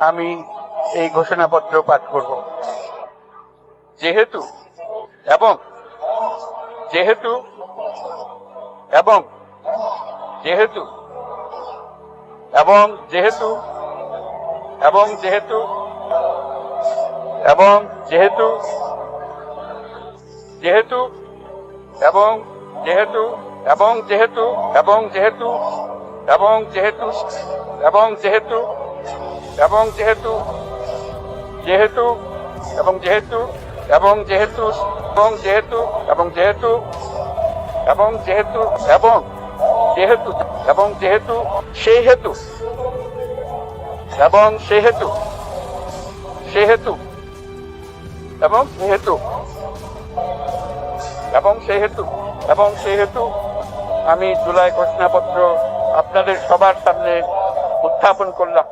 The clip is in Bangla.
আমি এই ঘোষণাপত্র পাঠ করব যেহেতু এবং যেহেতু এবং যেহেতু এবং যেহেতু এবং যেহেতু এবং যেহেতু যেহেতু এবং যেহেতু এবং যেহেতু এবং যেহেতু এবং যেহেতু এবং যেহেতু এবং যেহেতু যেহেতু, এবং যেহেতু এবং যেহেতু এবং যেহেতু এবং যেহেতু এবং যেহেতু এবং যেহেতু এবং যেহেতু সেই হেতু, এবং সেহেতু সেহেতু এবং সেহেতু এবং সেহেতু এবং সেহেতু আমি জুলাই ঘোষণাপত্র আপনাদের সবার সামনে উত্থাপন করলাম।